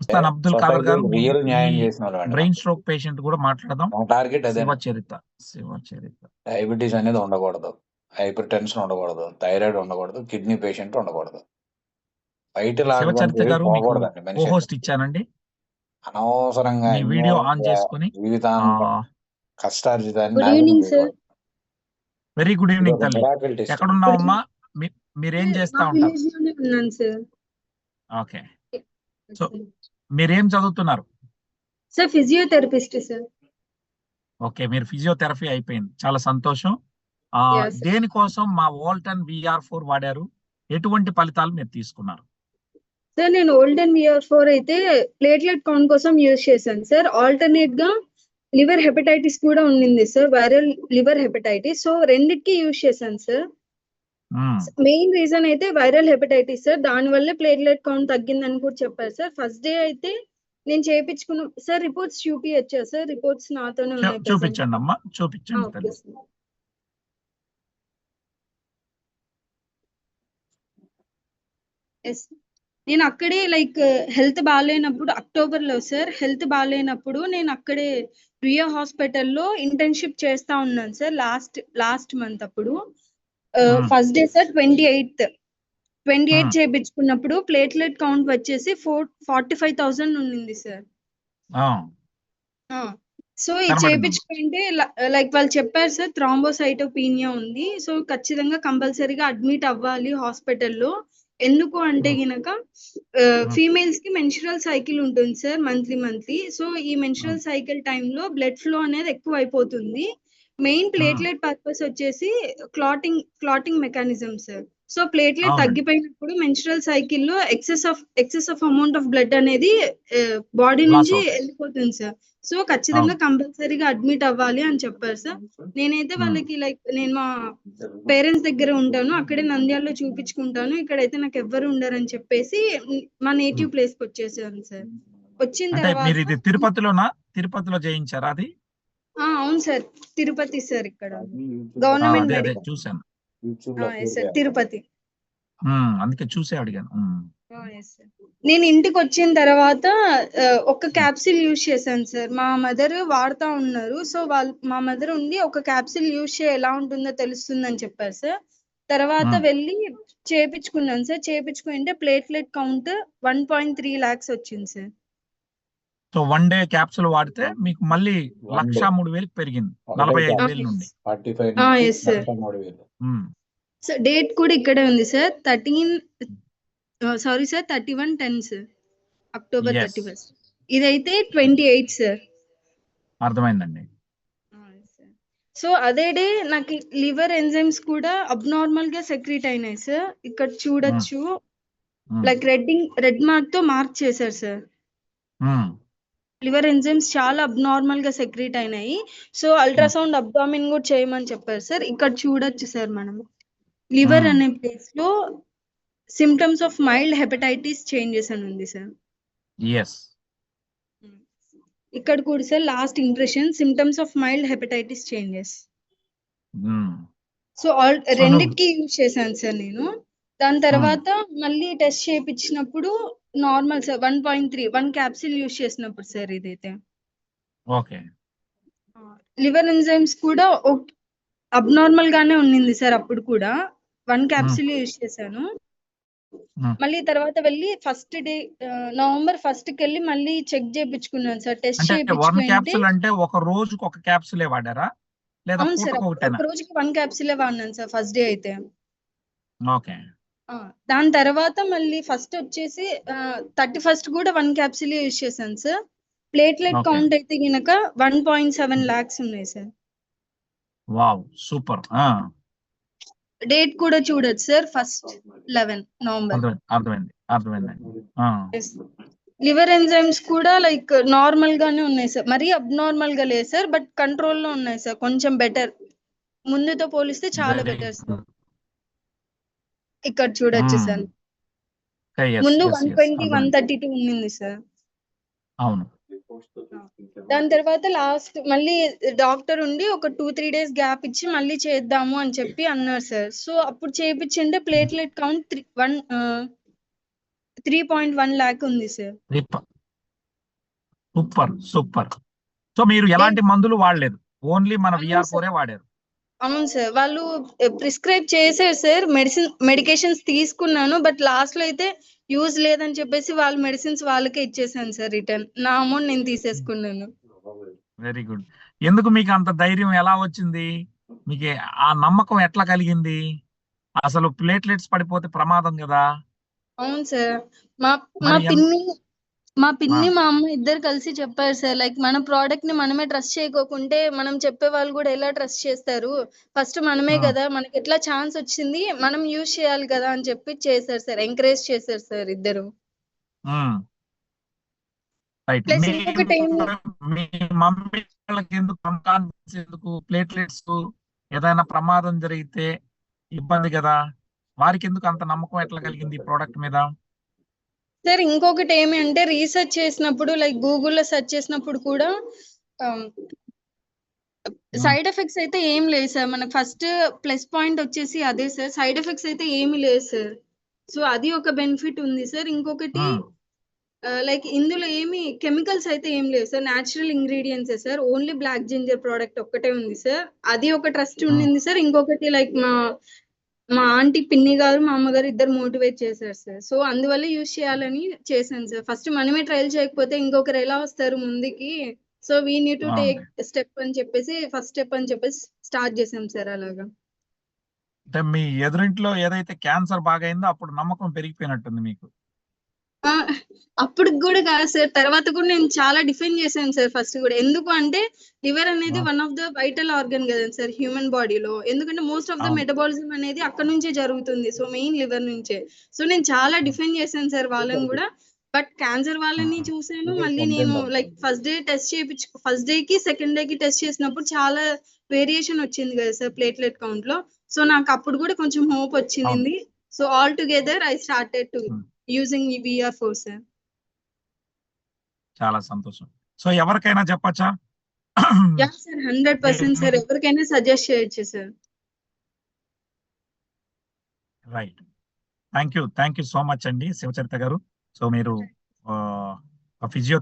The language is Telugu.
ఉస్తాన్ అబ్దుల్ ఖాదర్ గారు న్యాయం చేసిన బ్రెయిన్ స్ట్రోక్ పేషెంట్ కూడా మాట్లాడదాం. టార్గెట్ అదే. శివ చరిత శివ చరిత డయాబెటీస్ అనేది ఉండకూడదు. హైపర్ టెన్షన్ ఉండకూడదు. థైరాయిడ్ ఉండకూడదు. కిడ్నీ పేషెంట్ ఉండకూడదు. మనిషి. హోస్ట్ ఇచ్చానండి. అనవసరంగా వీడియో ఆన్ చేసుకొని జీవితాంతం కష్టార్జితాన్ని. వెరీ గుడ్ ఈవినింగ్ తల్లి. ఎక్కడున్నావమ్మా? మీరేం చేస్తా ఉంటారు? ఓకే. సో మీరేం చదువుతున్నారు? సార్ ఫిజియోథెరపిస్ట్ సార్ ఓకే మీరు ఫిజియోథెరపీ అయిపోయింది. చాలా సంతోషం. ఆ. దేనికోసం మా వోల్టన్ విఆర్ ఫోర్ వాడారు? ఎటువంటి ఫలితాలు మీరు తీసుకున్నారు? సార్ నేను ఓల్డెన్ విఆర్ ఫోర్ అయితే ప్లేట్లెట్ కౌంట్ కోసం యూజ్ చేశాను సార్ ఆల్టర్నేట్గా లివర్ హెపటైటిస్ కూడా ఉండింది sir viral liver hepatitis so రెండిటికి యూజ్ చేశాను సార్. మెయిన్ రీజన్ అయితే వైరల్ హెపటైటిస్ సార్ దాని వల్లే ప్లేట్లెట్ కౌంట్ తగ్గిందని కూడా చెప్పారు సార్ ఫస్ట్ డే అయితే నేను చేయించుకున్న సార్ రిపోర్ట్స్ చూపించచ్చా సార్ రిపోర్ట్స్ నాతోనే ఉన్నాయి. చూపించండి అమ్మా చూపించండి. ఎస్ నేను అక్కడే లైక్ హెల్త్ బాగాలేనప్పుడు అక్టోబర్లో సార్ హెల్త్ బాగాలేనప్పుడు నేను అక్కడే రియా హాస్పిటల్లో ఇంటర్న్షిప్ చేస్తా ఉన్నాను సార్ లాస్ట్ లాస్ట్ మంత్ అప్పుడు. Hmm. First day sir twenty eighth twenty eighth Hmm. చేయించుకున్నప్పుడు ప్లేట్లెట్ కౌంట్ వచ్చేసి ఫోర్ ఫార్టీ ఫైవ్ థౌసండ్ ఉండింది సార్ సో ఇది. చేయించుకుంటే లైక్ వాళ్ళు చెప్పారు సార్ థ్రాంబోసైటోపీనియా ఉంది. సో ఖచ్చితంగా కంపల్సరీగా అడ్మిట్ అవ్వాలి హాస్పిటల్లో. ఎందుకు అంటే. గినక ఫీమేల్స్కి మెన్స్ట్రల్ సైకిల్ ఉంటుంది సార్ మంత్లీ మంత్లీ సో ఈ మెన్స్ట్రల్ సైకిల్ టైంలో బ్లడ్ ఫ్లో అనేది ఎక్కువ అయిపోతుంది మెయిన్ ప్లేట్లెట్ పర్పస్ వచ్చేసి clotting clotting mechanism sir so platelet. తగ్గిపోయినప్పుడు menstrual సైకిల్లో excess of excess of amount of blood అనేది బాడీ నుంచి. వెళ్ళిపోతుంది సార్ సో ఖచ్చితంగా కంపల్సరీగా అడ్మిట్ అవ్వాలి అని చెప్పారు సార్ నేనైతే. వాళ్ళకి లైక్ నేను మా పేరెంట్స్ దగ్గర ఉంటాను. అక్కడే నంద్యాలలో చూపించుకుంటాను. ఇక్కడైతే నాకు ఎవ్వరు ఉండరని చెప్పేసి మా నేటివ్ ప్లేస్కి వచ్చేసాను సార్ వచ్చిన తర్వాత తిరుపతిలోనా? తిరుపతిలో చేయించారా అది? అవును సార్. తిరుపతి సార్ ఇక్కడ. గవర్నమెంట్ అదే చూశాను. సార్. తిరుపతి. అందుకే చూసే అడిగాను. నేను ఇంటికి వచ్చిన తర్వాత ఒక క్యాప్సిల్ యూజ్ చేశాను సార్. మా మదర్ వాడుతా ఉన్నారు. సో వాళ్ళు మా మదర్ ఉండి ఒక క్యాప్సిల్ యూజ్ చేయ ఎలా ఉంటుందో తెలుస్తుందని చెప్పారు సార్. తర్వాత. వెళ్ళి చేపించుకున్నాను sir. చేపించుకుంటే platelet count one point three lakhs వచ్చింది sir. So one day capsule వాడితే మీకు మళ్ళీ లక్ష. మూడు వేలకు పెరిగింది. నలభై ఐదు వేల. నుండి డేట్ కూడా ఇక్కడే ఉంది sir. Thirteen sorry sir thirty one ten sir. October. Thirty first. ఇదైతే ట్వంటీ ఎయిట్ సార్. అర్థమైందండి. సో అదే డే నాకు లివర్ ఎంజైమ్స్ కూడా అబ్నార్మల్గా సెక్రీట్ అయినాయి సార్. ఇక్కడ చూడొచ్చు. లైక్ రెడ్డింగ్ రెడ్ మార్క్తో మార్క్ చేశారు సార్. లివర్ ఎంజైమ్స్ చాలా అబ్నార్మల్గా సెక్రీట్ అయినాయి. సో అల్ట్రాసౌండ్ అబ్డామిన్ కూడా చేయమని చెప్పారు సార్. ఇక్కడ చూడొచ్చు సార్ మనం. Liver Hmm. అనే ప్లేస్లో symptoms of mild hepatitis changes అని ఉంది సార్. ఎస్ ఇక్కడ కూడా sir last impression symptoms of mild hepatitis changes. So all రెండిటికి యూజ్ చేశాను సార్ నేను. దాని తర్వాత మళ్ళీ test చేయించినప్పుడు normal sir one point three one capsule use చేసినప్పుడు సార్ ఇదైతే. ఓకే. లివర్ ఎంజైమ్స్ కూడా అబ్నార్మల్ గానే ఉండింది సార్ అప్పుడు కూడా. వన్ క్యాప్సిల్ యూజ్ చేశాను. మళ్ళీ తర్వాత వెళ్ళి ఫస్ట్ డే నవంబర్ ఫస్ట్కి వెళ్ళి మళ్ళీ చెక్ చేయించుకున్నాను సార్. టెస్ట్ చేయించుకుంటే క్యాప్సుల్ అంటే ఒక రోజుకి ఒక క్యాప్సులే వాడారా? లేదా అవును సార్ ఒక రోజుకి వన్ క్యాప్సిలే వాడినాను సార్ ఫస్ట్ డే అయితే. ఓకే. దాని తర్వాత మళ్ళీ ఫస్ట్ వచ్చేసి థర్టీ ఫస్ట్ కూడా వన్ క్యాప్సిల్ యూజ్ చేశాను సార్ ప్లేట్లెట్. కౌంట్ అయితే గినక వన్ పాయింట్ సెవెన్ లాక్స్ ఉన్నాయి సార్ వావ్ సూపర్ డేట్ కూడా చూడొచ్చు సార్ ఫస్ట్ లెవెన్ నవంబర్ అర్థమైంది లివర్ ఎంజైమ్స్ కూడా లైక్ నార్మల్ గానే ఉన్నాయి సార్ మరీ అబ్నార్మల్గా లేదు సార్ బట్ కంట్రోల్లో ఉన్నాయి సార్ కొంచెం బెటర్ ముందుతో పోలిస్తే చాలా బెటర్ సార్. ఇక్కడ చూడొచ్చు Hmm. సార్ yes, ముందు one twenty one. Thirty two ఉండింది సార్. అవును. దాని తర్వాత లాస్ట్ మళ్ళీ డాక్టర్ ఉండి ఒక టూ త్రీ డేస్ గ్యాప్ ఇచ్చి మళ్ళీ చేద్దాము అని చెప్పి అన్నారు సార్. సో అప్పుడు చేపించింటే platelet count three one three point one lakh ఉంది సార్. Super super. సో మీరు ఎలాంటి మందులు వాడలేదు. ఓన్లీ మన విఆర్. ఫోరే వాడారు. అవును సార్. వాళ్ళు ప్రిస్క్రైబ్ చేశారు సార్. మెడిసిన్ మెడికేషన్స్ తీసుకున్నాను. బట్ లాస్ట్లో అయితే యూజ్ లేదని చెప్పేసి వాళ్ళ మెడిసిన్స్ వాళ్ళకే ఇచ్చేసాను సార్ రిటర్న్. నా అమౌంట్ నేను తీసేసుకున్నాను. Very good. ఎందుకు మీకు అంత ధైర్యం ఎలా వచ్చింది? మీకు ఆ నమ్మకం ఎట్లా కలిగింది? అసలు ప్లేట్లెట్స్ పడిపోతే ప్రమాదం కదా? అవును సార్. మా మా పిన్ని మా పిన్ని. మా అమ్మ ఇద్దరు కలిసి చెప్పారు సార్. లైక్ మన ప్రోడక్ట్ని మనమే ట్రస్ట్ చేయకోకుంటే మనం చెప్పే వాళ్ళు కూడా ఎలా ట్రస్ట్ చేస్తారు? ఫస్ట్ మనమే. కదా మనకి ఎట్లా ఛాన్స్ వచ్చింది మనం యూజ్ చేయాలి కదా అని చెప్పి చేశారు సార్. ఎంకరేజ్ చేశారు సార్ ఇద్దరు. ఇంకొకటి ఎందుకు ప్లేట్లెట్స్ ఏదైనా ప్రమాదం జరిగితే ఇబ్బంది కదా? వారికి ఎందుకు అంత నమ్మకం ఎట్లా కలిగింది ఈ ప్రోడక్ట్ మీద? సార్ ఇంకొకటి ఏమి అంటే రీసెర్చ్ చేసినప్పుడు లైక్ గూగుల్లో సెర్చ్ చేసినప్పుడు కూడా సైడ్ ఎఫెక్ట్స్ అయితే ఏం లేదు సార్. మనకు ఫస్ట్ ప్లస్ పాయింట్ వచ్చేసి అదే సార్. సైడ్ ఎఫెక్ట్స్ అయితే ఏమి లేదు సార్. సో అది ఒక బెనిఫిట్ ఉంది సార్. ఇంకొకటి Hmm. లైక్ ఇందులో ఏమి కెమికల్స్ అయితే ఏం లేవు sir. Natural ingredients sir. Only black ginger product ఒక్కటే ఉంది సార్. అది ఒక ట్రస్ట్ Hmm. ఉండింది సార్. ఇంకొకటి లైక్ మా మా ఆంటీ పిన్ని గారు మా అమ్మగారు ఇద్దరు మోటివేట్ చేశారు సార్. సో అందువల్ల యూజ్ చేయాలని చేశాను సార్. ఫస్ట్ మనమే ట్రయల్ చేయకపోతే ఇంకొకరు ఎలా వస్తారు ముందుకి? So we need to. Take step అని చెప్పేసి ఫస్ట్ స్టెప్ అని చెప్పేసి స్టార్ట్ చేసాం సార్ అలాగా. అంటే మీ ఎదురింట్లో ఏదైతే క్యాన్సర్ బాగైందో అప్పుడు నమ్మకం పెరిగిపోయినట్టుంది మీకు? అప్పుడు కూడా కాదు సార్. తర్వాత కూడా నేను చాలా డిఫెండ్ చేశాను సార్ ఫస్ట్ కూడా. ఎందుకు అంటే లివర్ అనేది. One of the vital organ కదా సార్ హ్యూమన్ బాడీలో ఎందుకంటే మోస్ట్ ఆఫ్ ద. మెటబాలిజం అనేది అక్కడ నుంచే జరుగుతుంది. సో మెయిన్ లివర్ నుంచే. సో నేను చాలా డిఫెండ్ చేశాను సార్ వాళ్ళని కూడా. బట్ క్యాన్సర్ వాళ్ళని చూసాను మళ్ళీ నేను లైక్ ఫస్ట్ డే టెస్ట్ చేయించు ఫస్ట్ డే కి సెకండ్ డే కి టెస్ట్ చేసినప్పుడు చాలా వేరియేషన్ వచ్చింది కదా సార్ ప్లేట్లెట్ కౌంట్లో. సో నాకు అప్పుడు కూడా కొంచెం హోప్ వచ్చింది. So all together I started to. Using VR four sir చాలా సంతోషం. సో ఎవరికైనా చెప్పచ్చా? Yeah sir hundred percent sir ఎవరికైనా సజెస్ట్ చేయొచ్చు sir right thank you thank you so much అండి. శివచరిత గారు. సో మీరు ఫిజియో